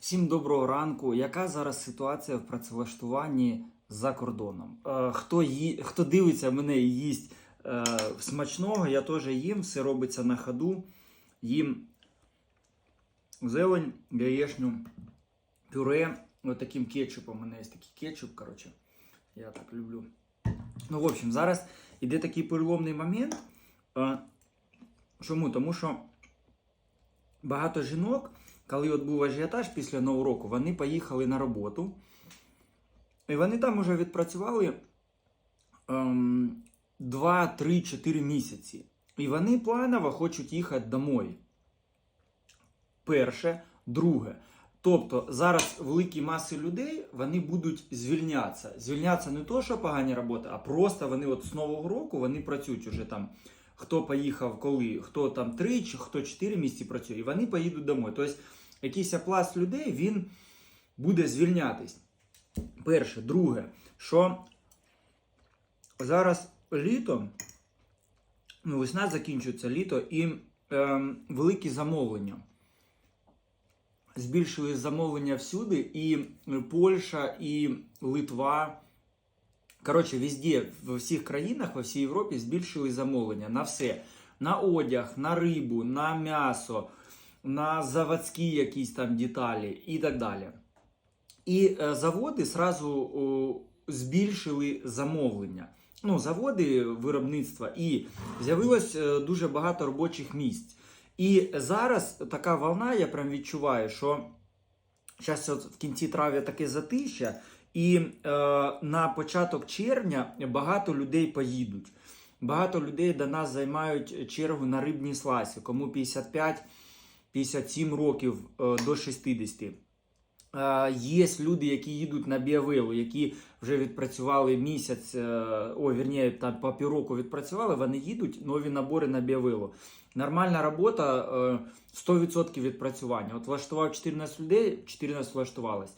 Всім доброго ранку. Яка зараз ситуація в працевлаштуванні за кордоном? Е, хто, ї... хто дивиться мене і їсть е, смачного, я теж їм, все робиться на ходу. Їм зелень, яєчню, пюре. Ось таким кетчупом. У мене є такий кетчуп, коротше. Я так люблю. Ну, в общем, зараз іде такий переломний момент. Е, Чому? Тому що багато жінок, коли от був ажіотаж після Нового року, вони поїхали на роботу. І вони там вже відпрацювали ем, 2, 3, 4 місяці. І вони планово хочуть їхати домой. Перше, друге. Тобто зараз великі маси людей вони будуть звільнятися. Звільнятися не то, що погані роботи, а просто вони от з Нового року вони працюють уже там. Хто поїхав коли, хто там 3 чи хто 4 місяці працює, і вони поїдуть домой. Тобто якийсь пласт людей він буде звільнятись. Перше, друге, що зараз літо, ну, весна закінчується літо і ем, великі замовлення. Збільшили замовлення всюди, і Польща, і Литва. Коротше, везде, в всіх країнах, во всій Європі збільшили замовлення на все. На одяг, на рибу, на м'ясо, на заводські якісь там деталі і так далі. І е, заводи сразу о, збільшили замовлення. Ну, заводи виробництва, і з'явилось е, дуже багато робочих місць. І зараз така волна, я прям відчуваю, що зараз в кінці травня таке затища, і е, на початок червня багато людей поїдуть. Багато людей до нас займають чергу на рибній сласі, кому 55-57 років е, до 60. Е, Є люди, які їдуть на біовелу, які вже відпрацювали місяць, е, о, вірніше, там по півроку відпрацювали, вони їдуть нові набори на біовелу. Нормальна робота е, 100% відпрацювання. От влаштував 14 людей, 14 влаштувалось.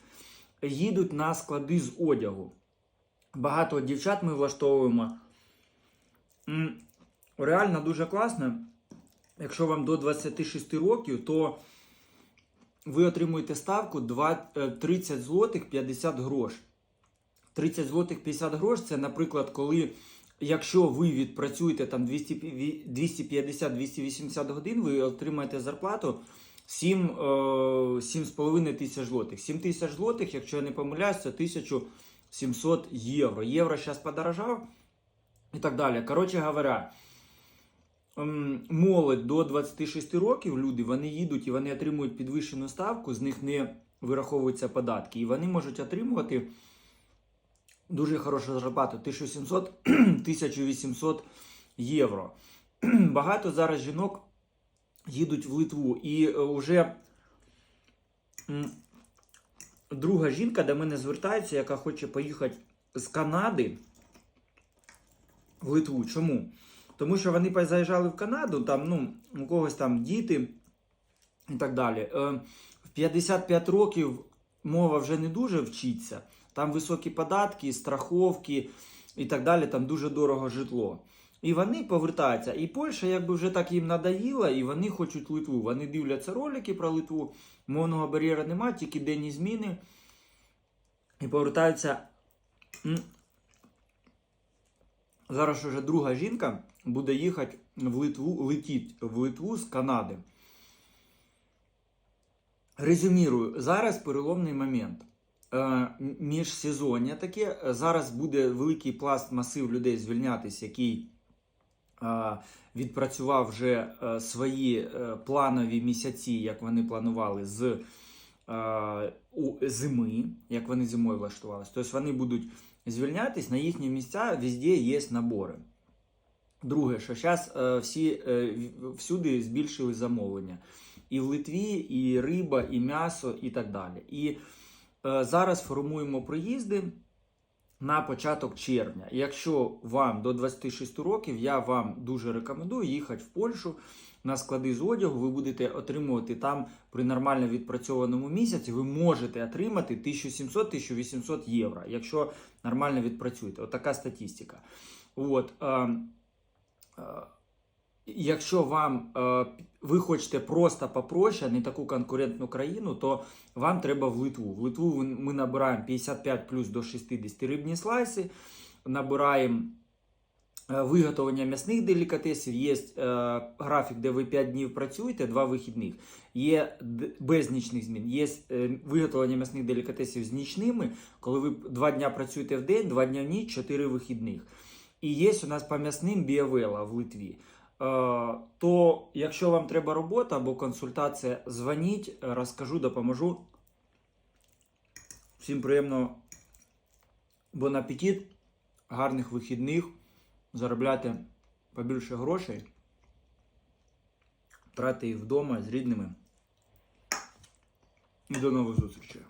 Їдуть на склади з одягу. Багато дівчат ми влаштовуємо. Реально дуже класно. Якщо вам до 26 років, то ви отримуєте ставку 2, е, 30 злотих 50 грош. 30 злотих 50 грош це, наприклад, коли, якщо ви відпрацюєте там 250-280 годин, ви отримаєте зарплату 7, 7,5 тисяч злотих. 7 тисяч злотих, якщо я не помиляюсь, це 1700 євро. Євро зараз подорожав і так далі. Коротше говоря, ем, молодь до 26 років, люди, вони їдуть і вони отримують підвищену ставку, з них не вираховуються податки. І вони можуть отримувати дуже хорошу зарплату 1700-1800 євро. Багато зараз жінок їдуть в Литву. І е, вже друга жінка до мене звертається, яка хоче поїхати з Канади в Литву. Чому? Тому що вони заїжджали в Канаду, там, ну, у когось там діти і так далі. Е, В 55 років мова вже не дуже вчиться. Там високі податки, страховки і так далі, там дуже дорого житло. І вони повертаються. І Польща якби вже так їм надоїла, і вони хочуть Литву. Вони дивляться ролики про Литву, мовного бар'єра немає, тільки денні зміни. І повертаються. Зараз уже друга жінка буде їхати в Литву, летіть в Литву з Канади. Резюмірую, зараз переломний момент. Е, Міжсезоння таке. Зараз буде великий пласт масив людей звільнятися, який відпрацював вже е, свої е, планові місяці, як вони планували з е, зими, як вони зимою влаштувалися. Тобто вони будуть звільнятись, на їхні місця везде є набори. Друге, що зараз всі всюди збільшили замовлення. І в Литві, і риба, і м'ясо, і так далі. І зараз формуємо приїзди на початок червня. Якщо вам до 26 років, я вам дуже рекомендую їхати в Польщу на склади з одягу. Ви будете отримувати там при нормально відпрацьованому місяці, ви можете отримати 1700-1800 євро, якщо нормально відпрацюєте. Отака статистика. От, е, е, якщо вам е, ви хочете просто попроще, не таку конкурентну країну, то вам треба в Литву. В Литву ми набираємо 55 плюс до 60 рибні слайси, набираємо е, виготовлення м'ясних делікатесів. Є е, графік, де ви 5 днів працюєте, 2 вихідних. Є без нічних змін. Є виготовлення м'ясних делікатесів з нічними, коли ви 2 дня працюєте в день, 2 дня в ніч, 4 вихідних. І є у нас по м'ясним біовела в Литві. Е, То, якщо вам треба робота або консультація, дзвоніть, е, розкажу, допоможу. Всім приємного бон апетит, гарних вихідних, заробляйте побільше грошей, тратьте їх вдома з рідними. І до нових зустрічей.